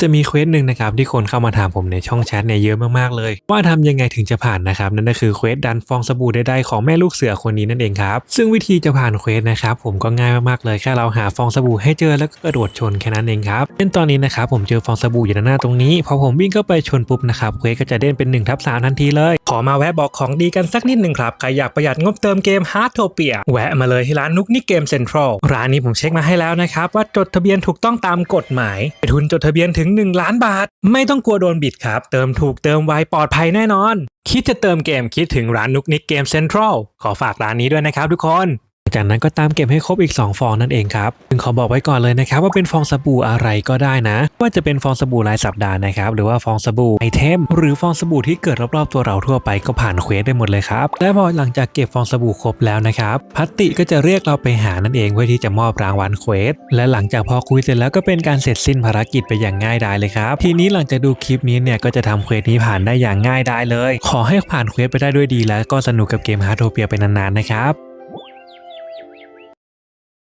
จะมีเควสหนึ่งนะครับที่คนเข้ามาถามผมในช่องแชทเนี่ยเยอะมากๆเลย ว่าทำยังไงถึงจะผ่านนะครับนั่นก็คือเควสดันฟองสบู่ไดๆของแม่ลูกเสือคนนี้นั่นเองครับซึ่งวิธีจะผ่านเควสนะครับผมก็ง่ายมากๆเลยแค่เราหาฟองสบู่ให้เจอแล้วก็กระโดดชนแค่นั้นเองครับเช่นตอนนี้นะครับผมเจอฟองสบู่อยู่ด้านหน้าตรงนี้พอผมวิ่งเข้าไปชนปุ๊บนะครับเควสก็จะเด้นเป็น1ทับ3ทันทีเลย อมาแวะบอกของดีกันสักนิดหนึ่งครับ ใครอยากประหยัดงบเติมเกม h a r d t o p i a แวะมาเลยที่ร้านนุกนิกเกมเซ็นทรัลร้านนี้ผมเช็คมาให้แล้วนะครับ ว่าจดทะเบียนถูกต้องตามกฎหมายทุนจดทะเบียนถึง 1 ล้านบาท ไม่ต้องกลัวโดนบิดครับ เติมถูกเติมไวปลอดภัยแน่นอน คิดจะเติมเกมคิดถึงร้านนุกนิกเกมเซ็นทรัลขอฝากร้านนี้ด้วยนะครับทุกคน จากนั้นก็ตามเก็บให้ครบอีก 2 ฟองนั่นเองครับซึ่งขอบอกไว้ก่อนเลยนะครับว่าเป็นฟองสบู่อะไรก็ได้นะ ว่าจะเป็นฟองสบู่รายสัปดาห์นะครับหรือว่าฟองสบู่ไอเทมหรือฟองสบู่ที่เกิดรอบๆตัวเราทั่วไปก็ผ่านเควสได้หมดเลยครับและพอหลังจากเก็บฟองสบู่ครบแล้วนะครับพัตติก็จะเรียกเราไปหานั่นเองเพื่อที่จะมอบรางวัลเควสและหลังจากพอคุยเสร็จแล้วก็เป็นการเสร็จสิ้นภารกิจไปอย่างง่ายดายเลยครับทีนี้หลังจากดูคลิปนี้เนี่ยก็จะทำเควสนี้ผ่านได้อย่างง่ายดายเลย ขอให้ผ่านเควสไปได้ด้วยดี แล้วก็สนุกกับเกมฮาร์โทเปียไปนานๆนะครับ